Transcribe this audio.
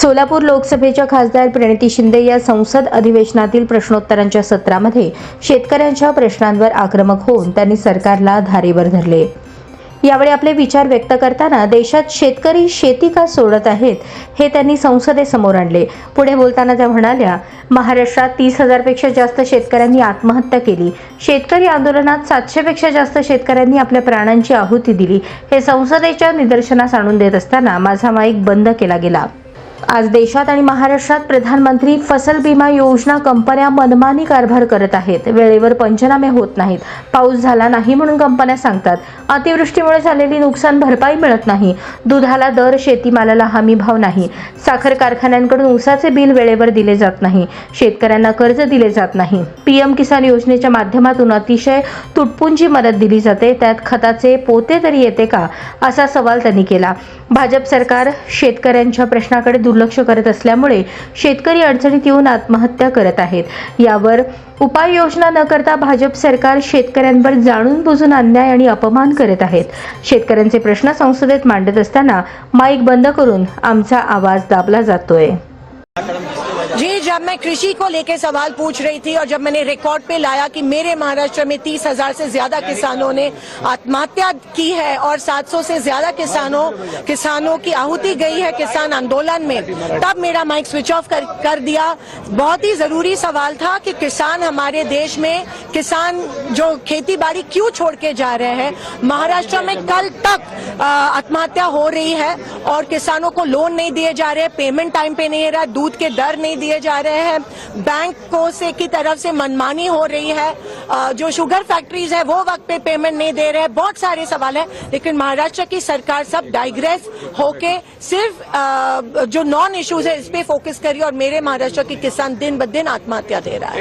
सोलापूर लोकसभेच्या खासदार प्रणिती शिंदे या संसद अधिवेशनातील प्रश्नोत्तरांच्या सत्रामध्ये शेतकऱ्यांच्या प्रश्नांवर आक्रमक होऊन त्यांनी सरकारला धारेवर धरले. यावेळी आपले विचार व्यक्त करताना देशात शेतकरी शेती का सोडत आहेत हे त्यांनी संसदेसमोर आणले. पुढे बोलताना त्या म्हणाल्या महाराष्ट्रात तीस हजारपेक्षा जास्त शेतकऱ्यांनी आत्महत्या केली. शेतकरी आंदोलनात सातशेपेक्षा जास्त शेतकऱ्यांनी आपल्या प्राणांची आहुती दिली. हे संसदेच्या निदर्शनास आणून देत असताना माझा माईक बंद केला गेला. आज देशात आणि महाराष्ट्रात प्रधानमंत्री फसल बीमा योजना कंपन्या मनमानी कारभार करत आहेत. वेळेवर पंचनामे होत नाहीत. पाऊस झाला नाही म्हणून कंपन्या सांगतात. अतिवृष्टीमुळे झालेली नुकसान भरपाई मिळत नाही. दुधाला दर शेतीमालाला हमी भाव नाही. साखर कारखान्यांकडून ऊसाचे बिल वेळेवर दिले जात नाही. शेतकऱ्यांना कर्ज दिले जात नाही. पीएम किसान योजनेच्या माध्यमातून अतिशय तुटपुंजी मदत दिली जाते. त्यात खताचे पोते तरी येते का? असा सवाल त्यांनी केला. भाजप सरकार शेतकऱ्यांच्या प्रश्नाकडे दुर्लक्ष करत असल्यामुळे शेतकरी अडचणीत येऊन आत्महत्या करत आहेत. यावर उपाययोजना न करता भाजप सरकार शेतकऱ्यांवर जाणून बुजून अन्याय आणि अपमान करत आहेत. शेतकऱ्यांचे प्रश्न संसदेत मांडत असताना माईक बंद करून आमचा आवाज दाबला जातोय. जब मैं कृषि को लेकर सवाल पूछ रही थी और जब मैंने रिकॉर्ड पे लाया कि मेरे महाराष्ट्र में तीस हज़ार से ज़्यादा किसानों ने आत्महत्या की है और 700 से ज़्यादा किसानों किसानों की आहुति गई है किसान आंदोलन में तब मेरा माइक स्विच ऑफ़ कर, कर दिया। बहुत ही ज़रूरी सवाल था कि किसान हमारे देश में किसान जो खेती बाड़ी क्यों छोड़ के जा रहे हैं? महाराष्ट्र में कल तक आत्महत्या हो रही है और किसानों को लोन नहीं दिए जा रहे पेमेंट टाइम पे नहीं रहा दूध के दर नहीं दिए जा रहे हैं। बैंकों से की तरफ़ से मनमानी हो रही है। जो शुगर फैक्ट्रीज है, वो वक्त पे पेमेंट नहीं दे रहे हैं। बहुत सारे सवाल है, लेकिन महाराष्ट्र की सरकार सब डाइग्रेस होके सिर्फ़ जो नॉन इश्यूज़ है, इस पे फोकस करी और मेरे महाराष्ट्र के किसान दिन ब दिन आत्महत्या दे रहा है।